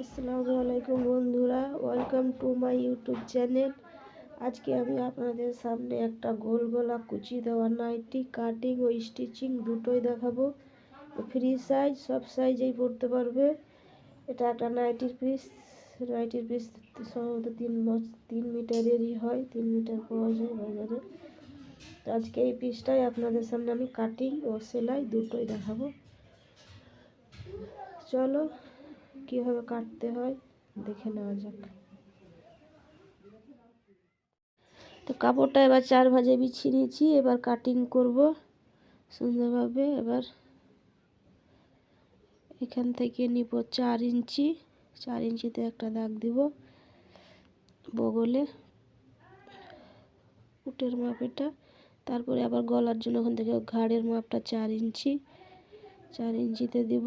আসসালামু আলাইকুম বন্ধুরা welcome to my YouTube channel আজকে আমি আপনাদের সামনে একটা গোল গলা কুচি দেওয়া নাইটি কাটিং ও স্টিচিং দুটোই দেখাবো। ফ্রি সাইজ সব সাইজেই পড়তে পারবে। এটা একটা নাইটির পিস নাইটির পিস সম্ভবত তিন মাস, তিন মিটারেরই হয়, তিন মিটার পাওয়া যায় বাজারে। তো আজকে এই পিসটাই আপনাদের সামনে আমি কাটিং ও সেলাই দুটোই দেখাবো। চলো কীভাবে কাটতে হয় দেখে নেওয়া যাক। তো কাপড়টা এবার চার ভাজে বিছিয়ে নিয়েছি, এবার কাটিং করব সুন্দরভাবে। এবার এখান থেকে নিব চার ইঞ্চি, চার ইঞ্চিতে একটা দাগ দিব বগলে উটের মাপ এটা। তারপরে আবার গলার জন্য ওখান থেকে ঘাড়ের মাপটা চার ইঞ্চি, চার ইঞ্চিতে দিব।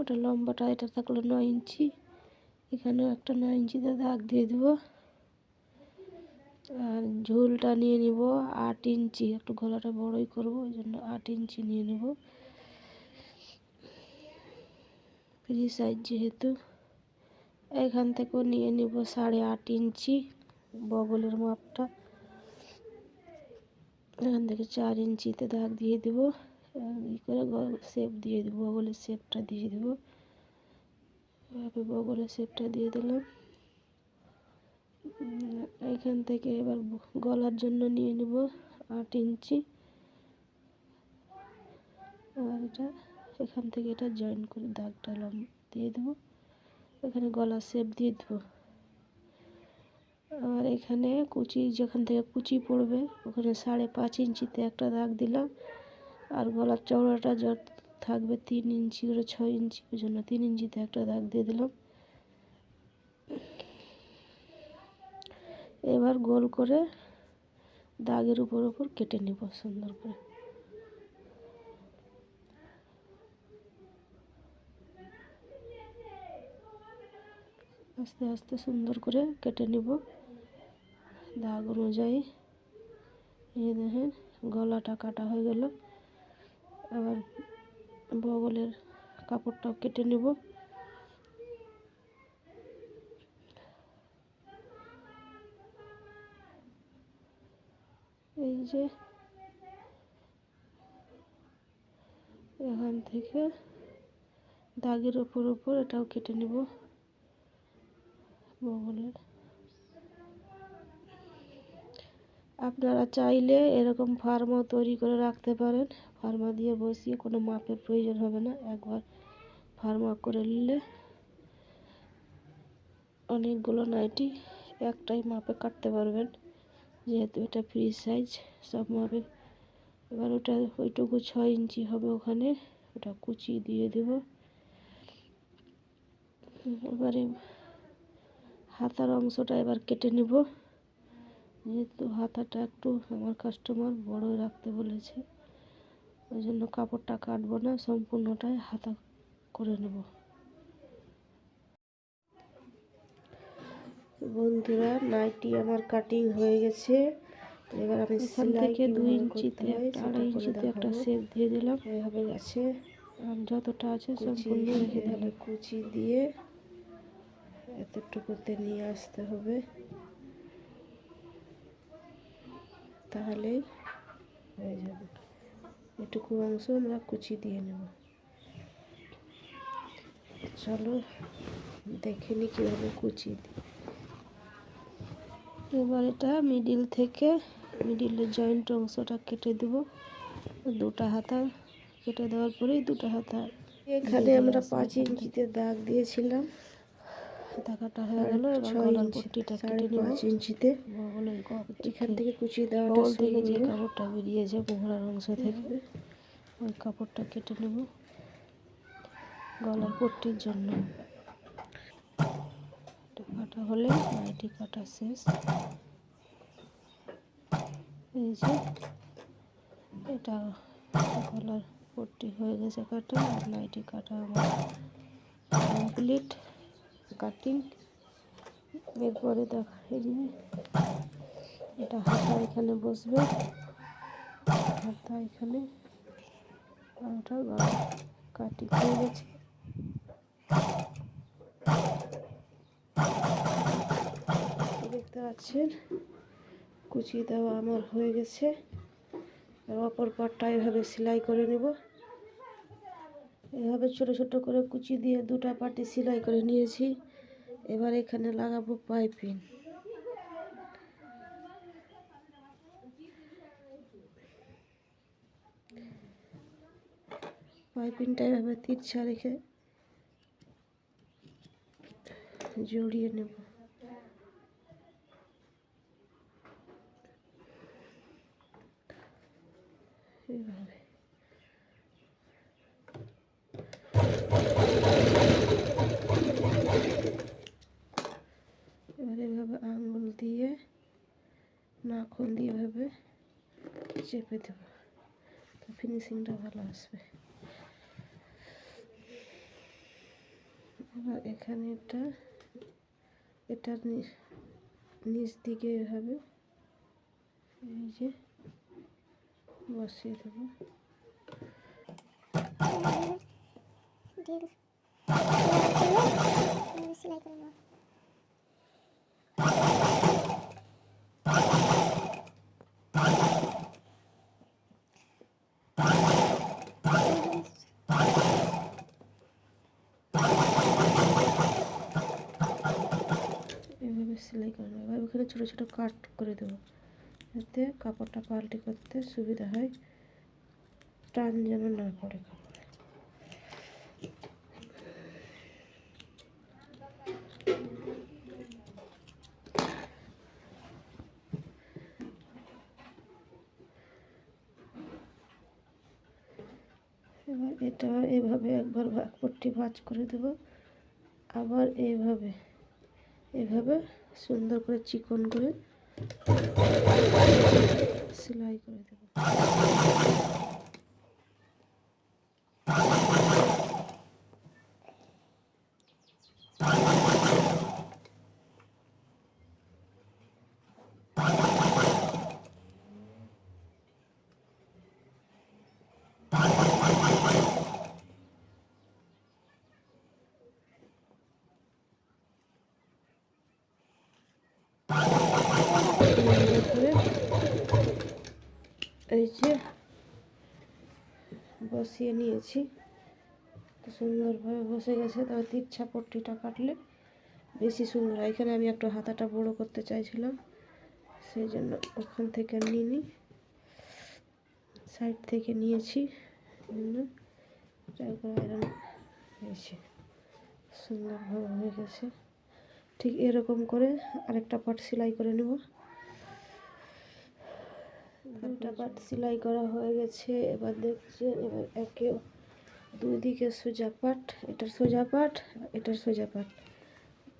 ওটা লম্বাটা, এটা থাকল নয় ইঞ্চি। এখানেও একটা নয় ইঞ্চিতে দাগ দিয়ে দেবো। আর ঝুলটা নিয়ে নিব আট ইঞ্চি, একটু গলাটা বড়ই করব, ওই জন্য আট ইঞ্চি নিয়ে নেব। ফ্রি সাইজ যেহেতু, এখান থেকেও নিয়ে নিব সাড়ে আট ইঞ্চি বগলের মাপটা। এখান থেকে চার ইঞ্চিতে দাগ দিয়ে দেবো। ই করে শেপ দিয়ে দেবো, বগলের শেপটা দিয়ে দেবো। এভাবে বগলের শেপটা দিয়ে দিলাম। এখান থেকে এবার গলার জন্য নিয়ে নেব আট ইঞ্চি। আর এটা, এখান থেকে এটা জয়েন করে দাগটা লম দিয়ে দেবো। এখানে গলার শেপ দিয়ে দেবো। আর এখানে কুচি, যেখান থেকে কুচি পড়বে, ওখানে সাড়ে পাঁচ ইঞ্চিতে একটা দাগ দিলাম। আর গলার চওড়াটা যত থাকবে তিন ইঞ্চি করে ছয় ইঞ্চি জন্য তিন ইঞ্চিতে একটা দাগ দিয়ে দিলাম। এবার গোল করে দাগের উপর উপর কেটে নিব সুন্দর করে। আস্তে আস্তে সুন্দর করে কেটে নিব। দাগ অনুযায়ী। এই দেখেন, গলাটা কাটা হয়ে গেল। আবার বগলের কাপড়টাও কেটে নেব। এই যে এখান থেকে দাগের ওপর ওপর এটাও কেটে নেব বগলের। আপনারা চাইলে এরকম ফার্মও তৈরি করে রাখতে পারেন। ফার্মা দিয়ে বসিয়ে কোনো মাপের প্রয়োজন হবে না। একবার ফার্মা করে নিলে অনেকগুলো নাইটি একটাই মাপে কাটতে পারবেন। যেহেতু এটা ফ্রি সাইজ সব মাপে। এবার ওটা ওইটুকু ছয় ইঞ্চি হবে ওখানে। ওটা কুচি দিয়ে দেব। এবারে হাতার অংশটা এবার কেটে নেব। যেহেতু হাতাটা একটু আমার কাস্টমার বড় রাখতে বলেছে। ওই জন্য কাপড়টা কাটবো না সম্পূর্ণটাই হাতা করে নেব। বন্ধুরা নাইটি আমার কাটিং হয়ে গেছে। এবার আমি এখান থেকে দুই ইঞ্চিতে আড়াই ইঞ্চিতে একটা শেপ দিয়ে দিলাম। এভাবে গেছে। যতটা আছে সম্পূর্ণ রেখে দিলাম। কুচি দিয়ে এতটুকুতে নিয়ে আসতে হবে। তাহলেই হয়ে যাবে। এটুকু অংশ আমরা কুচি দিয়ে নেব। চলো দেখে নি কীভাবে কুচি দিই এবার এটা মিডিল থেকে মিডিলের জয়েন্ট অংশটা কেটে দেব। দুটা হাতা কেটে দেওয়ার পরেই দুটো হাতা। এখানে আমরা পাঁচ ইঞ্চিতে দাগ দিয়েছিলাম। হাতা কাটা হয়ে গেল গলার পট্টিটা কেটে নেব। ইঞ্চিতে বগলের এখান থেকে কুচি দেওয়াটা থেকে যে কাপড়টা বেরিয়েছে মোহরার অংশ থেকে ওই কাপড়টা কেটে নেব গলার পট্টির জন্য। কাটা হলে নাইটি কাটা শেষ। এই যে এটা গলার পট্টি হয়ে গেছে কাটা আর নাইটি কাটা আমার কমপ্লিট। কাটিং। এরপরে দেখা, এই এটা হাতা এখানে বসবে। হাতা এখানে কাটিং হয়ে গেছে। দেখতে পাচ্ছেন কুচি দেওয়া আমার হয়ে গেছে। অপর পাটটা এভাবে সেলাই করে নেব। এভাবে ছোট ছোট করে কুচি দিয়ে দুটা পাটি সেলাই করে নিয়েছি। এবার এখানে লাগাবো পাইপিং। পাইপিংটা এভাবে তিরছা রেখে জড়িয়ে নেব। এইভাবে এবার এভাবে আঙুল দিয়ে নাখুন দিয়ে এভাবে চেপে দেব তো ফিনিশিংটা ভালো আসবে এবার এখানে এটা এটার নিচ দিকে এভাবে এই যে বসিয়ে দেবো এভাবে সেলাই করে নেব এবার ওখানে ছোটো ছোটো কাট করে দেবো। যাতে কাপড়টা পাল্টে করতে সুবিধা হয়। টান যেন না পড়ে কাপড়ে। এবার এটা এভাবে একবার কাপড়টি ভাঁজ করে দেবো। আবার এইভাবে এভাবে সুন্দর করে চিকন করে সেলাই করে দেবো সুন্দর করে এই যে বসিয়ে নিয়েছি। তো সুন্দরভাবে বসে গেছে। তবে তিরছা পট্টিটা কাটলে বেশি সুন্দর এখানে আমি একটু হাতাটা বড় করতে চাইছিলাম। সেই জন্য ওখান থেকে নিয়ে সাইড থেকে নিয়েছি। আয়রন হয়েছে। সুন্দরভাবে হয়ে গেছে। ঠিক এরকম করে আরেকটা পাট সেলাই করে নেব। দুটা পাট সেলাই করা হয়ে গেছে। এবার দেখছে এবার একে দুই দিকে সোজা পাট, এটার সোজা পাট, এটার সোজা পাট।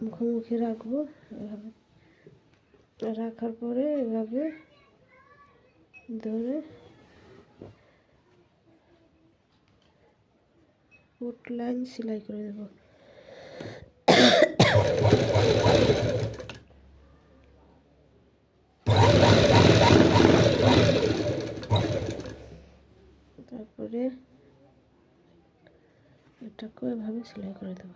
মুখোমুখি রাখব এভাবে। রাখার পরে এভাবে ধরে ফুট লাইন সেলাই করে দেবো। তারপরে এটাকে এভাবে সেলাই করে দেবো।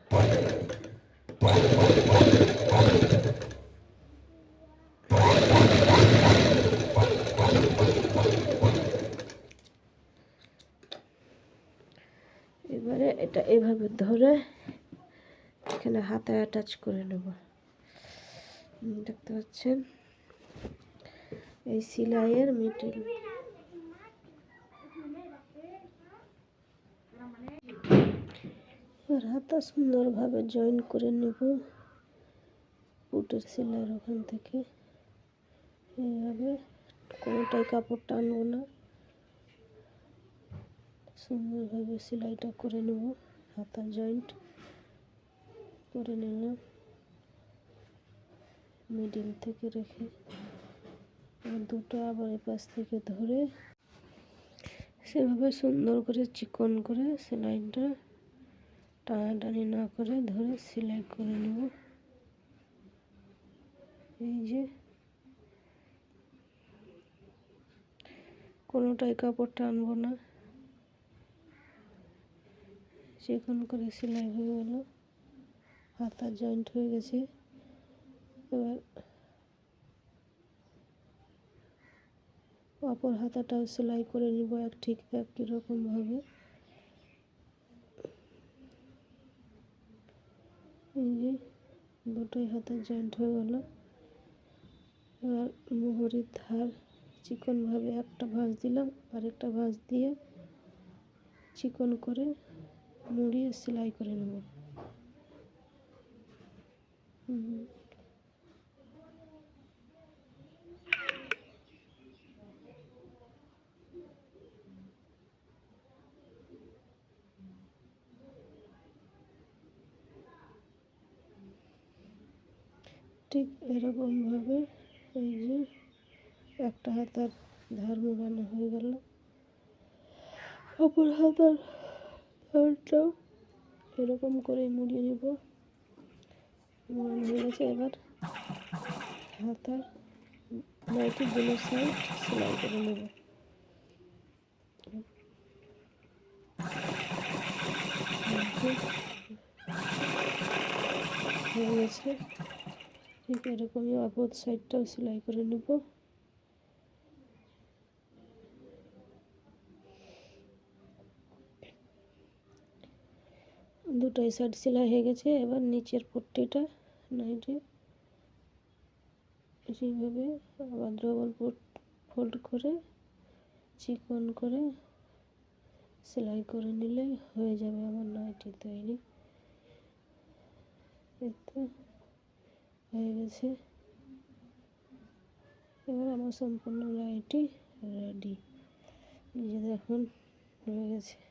এবারে এটা এভাবে ধরে এখানে হাতে অ্যাটাচ করে নেব। দেখতে পাচ্ছেন? এই সেলাইয়ের মিডিল এবার হাতা সুন্দরভাবে জয়েন করে নেব। পুটের সেলাইয়ের ওখান থেকে। এইভাবে কোনোটাই কাপড় টানবো না। সুন্দরভাবে সেলাইটা করে নেব। হাতা জয়েন্ট করে নিলাম। মিডিল থেকে রেখে। দুটো আবার এপাশ থেকে ধরে সেভাবে সুন্দর করে চিকন করে সেলাইটা টানাটানি না করে ধরে সেলাই করে নেব। এই যে কোনোটাই কাপড় টানবো না। চিকন করে সেলাই হয়ে গেল। হাতা জয়েন্ট হয়ে গেছে। এবার অপর হাতাটাও সেলাই করে নিব এক ঠিক একই রকমভাবে যে দুটোই হাতে জয়েন্ট হয়ে গেল এবার মোহরির ধার চিকনভাবে একটা ভাঁজ দিলাম, আরেকটা ভাঁজ দিয়ে চিকন করে মুড়িয়ে সেলাই করে নেব হুম। ঠিক এরকমভাবে এই যে একটা হাতার ধার মোড়ানো হয়ে গেল। অপর হাতার ধারটাও এরকম করে মুড়িয়ে নেব। মোড়ানো হয়ে গেছে এবার। হাতার নাইটি দুটো সাইড সেলাই করে নেব। হয়ে গেছে। ঠিক এরকমই অপর সাইডটাও সেলাই করে নেব। দুটাই সাইড সেলাই হয়ে গেছে, এবার নিচের পট্টিটা নাইটে সেইভাবে আবার ডবল ফোল্ড করে, চিকন করে সেলাই করে নিলে হয়ে যাবে আমার নাইটি তৈরি। এই তো হয়ে গেছে। এবার আমার সম্পূর্ণ গাড়িটি রেডি এই দেখুন হয়ে গেছে।